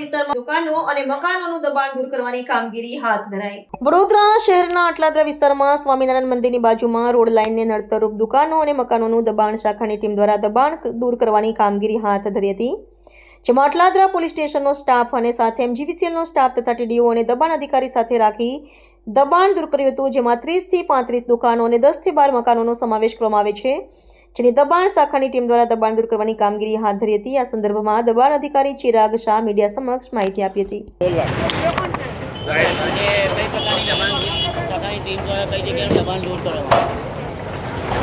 વિસ્તારમાં દુકાનો અને મકાનોનું દબાણ દૂર કરવાની કામગીરી હાથ ધરાઈ. વડોદરા શહેરના આટલાદરા વિસ્તારમાં સ્વામિનારાયણ મંદિરની બાજુમાં રોડ લાઇનને નડતરરૂપ દુકાનો અને મકાનોનું દબાણ શાખાની ટીમ દ્વારા દબાણ દૂર કરવાની કામગીરી હાથ ધરી હતી. જેમાં અટલાદરા પોલીસ સ્ટેશનનો સ્ટાફ અને સાથે એમજીવીસીએલનો સ્ટાફ તથા ટીડીઓ અને દબાણ અધિકારી સાથે રાખી દબાણ દૂર કર્યું હતું, જેમાં ત્રીસથી પાંત્રીસ દુકાનો અને દસથી બાર મકાનોનો સમાવેશ કરવામાં આવે છે. જેની દબાણ શાખાની ટીમ દ્વારા દબાણ દૂર કરવાની કામગીરી હાથ ધરી હતી. આ સંદર્ભમાં દબાણ અધિકારી ચિરાગ શાહ મીડિયા સમક્ષ માહિતી આપી હતી.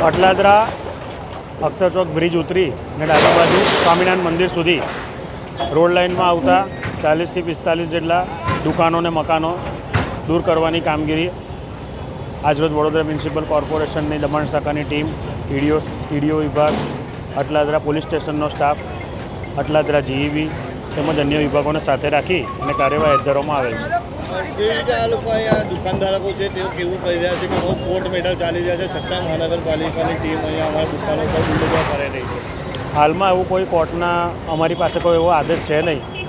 અટલાદરા અક્ષરચોક બ્રિજ ઉતરી અને ડાબી બાજુ સ્વામિનારાયણ મંદિર સુધી રોડ લાઇનમાં આવતા ચાલીસથી પિસ્તાલીસ જેટલા દુકાનો ને મકાનો દૂર કરવાની કામગીરી આજરોજ વડોદરા મ્યુનિસિપલ કોર્પોરેશનની દમણ શાખાની ટીમ ટીડીઓ ટીડીઓ વિભાગ અટલાદરા પોલીસ સ્ટેશનનો સ્ટાફ અટલાદરા જીઈબી તેમજ અન્ય વિભાગોને સાથે રાખી અને કાર્યવાહી હાથ ધરવામાં આવેલ છે. કેવી રીતે આ લોકો અહીંયા દુકાનધારકો છે તેઓ કેવું રહ્યા છે કે બહુ કોર્ટ મેડલ ચાલી રહ્યા છે છતાં મહાનગરપાલિકાની ટીમ અહીંયા અમારા દુકાનો પર કરે રહી છે હાલમાં એવું કોઈ કોર્ટના અમારી પાસે કોઈ એવો આદેશ છે નહીં.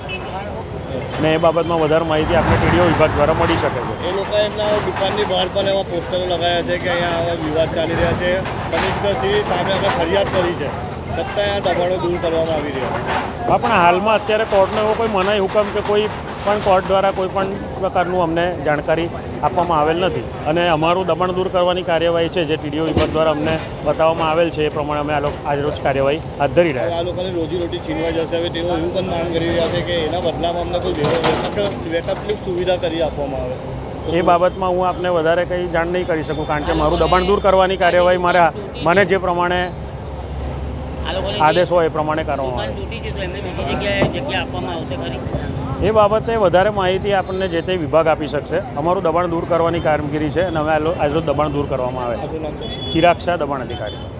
ને એ બાબતમાં વધારે માહિતી આપણે ટીડીઓ વિભાગ દ્વારા મળી શકે છે. એ લોકોએ એમના દુકાનની બહાર પણ એવા પોસ્ટરો લગાવ્યા છે કે અહીંયા આવા વિવાદ ચાલી રહ્યા છે. કમિશનરશ્રી સામે આપણે ફરિયાદ કરી છે. છતાં અહીંયા દબાણો દૂર કરવામાં આવી રહ્યા છે. હા પણ હાલમાં અત્યારે કોર્ટનો એવો કોઈ મનાઈ હુકમ કે કોઈ પણ કોર્ટ દ્વારા કોઈ પણ પ્રકારનું અમને જાણકારી આપવામાં આવેલ નથી. અને અમારું દબાણ દૂર કરવાની કાર્યવાહી છે જે ટીડીઓ વિભાગ દ્વારા અમને બતાવવામાં આવેલ છે એ પ્રમાણે અમે આ લોકો આજરોજ કાર્યવાહી હાથ ધરી રહ્યા આ લોકોને રોજીરોટી છીનવા જશે. હવે તેઓ એવું પણ માંગ કરી રહ્યા છે કે એના બદલામાં અમને કોઈ વેકઅપની સુવિધા કરી આપવામાં આવે. એ બાબતમાં હું આપને વધારે કંઈ જાણ નહીં કરી શકું કારણ કે મારું દબાણ દૂર કરવાની કાર્યવાહી મારા મને જે પ્રમાણે આદેશ હોય એ પ્રમાણે કરવામાં આવે. દુકાન તૂટી છે તો એમને બીજી જગ્યાએ જગ્યા આપવામાં આવશે ખરી? એ બાબતે વધારે માહિતી આપણને જે તે વિભાગ આપી શકશે. અમારું દબાણ દૂર કરવાની કામગીરી છે અને અમે એઝ લો- દબાણ દૂર કરવામાં આવે. ચિરાગ શાહ દબાણ અધિકારી.